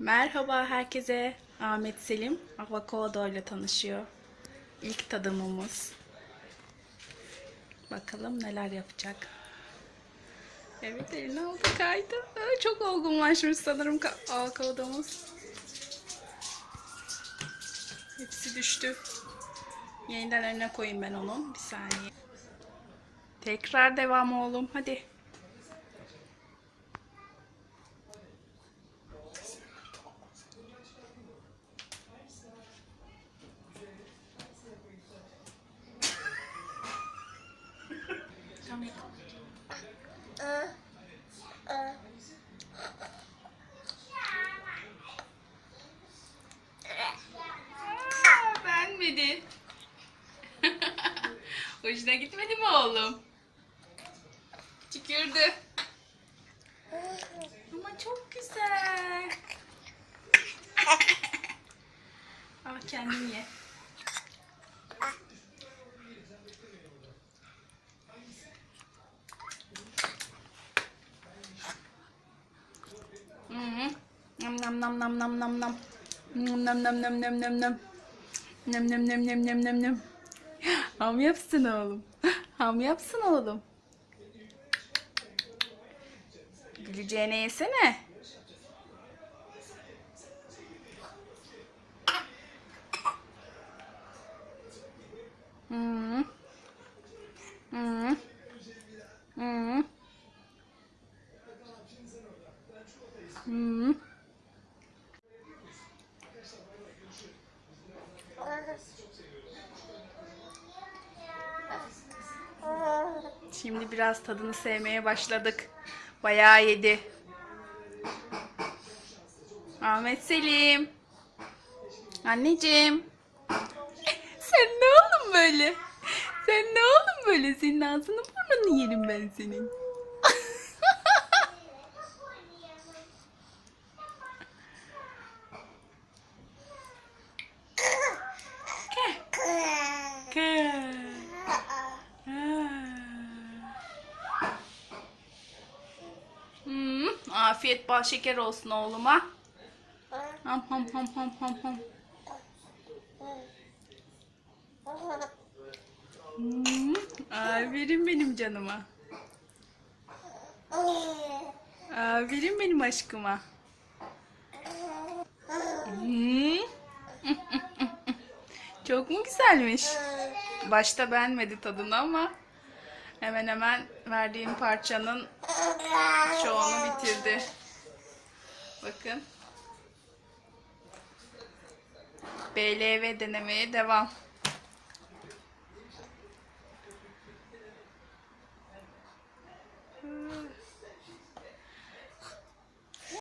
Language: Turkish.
Merhaba herkese. Ahmet Selim avokado ile tanışıyor. İlk tadımımız. Bakalım neler yapacak. Evet eline aldı kaydı. Çok olgunlaşmış sanırım ka- avokadomuz. Hepsi düştü. Yeniden önüne koyayım ben onu. Bir saniye. Tekrar devam oğlum. Hadi. Aa, beğenmedin. Hoşuna gitmedi mi oğlum? Tükürdü. Nam nam nam nam nam nam nam. Nam nam nam nam. Nem nem nem nem nem nem nem. Ham yapsın oğlum. Ham yapsın oğlum. Güleceğine yesene. Hı. Hı. Hı. Hı. Şimdi biraz tadını sevmeye başladık. Bayağı yedi. Ahmet Selim. Anneciğim. Sen ne oğlum böyle? Sen ne oğlum böyle? Senin ağzını burnunu yerim ben senin. Afiyet bal şeker olsun oğluma. Ham ham ham ham ham ham. Hmm, aferin benim canıma. Aferin benim aşkıma. Hmm. Çok mu güzelmiş? Başta beğenmedi tadını ama hemen hemen verdiğim parçanın çoğunu bitirdi. Bakın. BLV denemeye devam.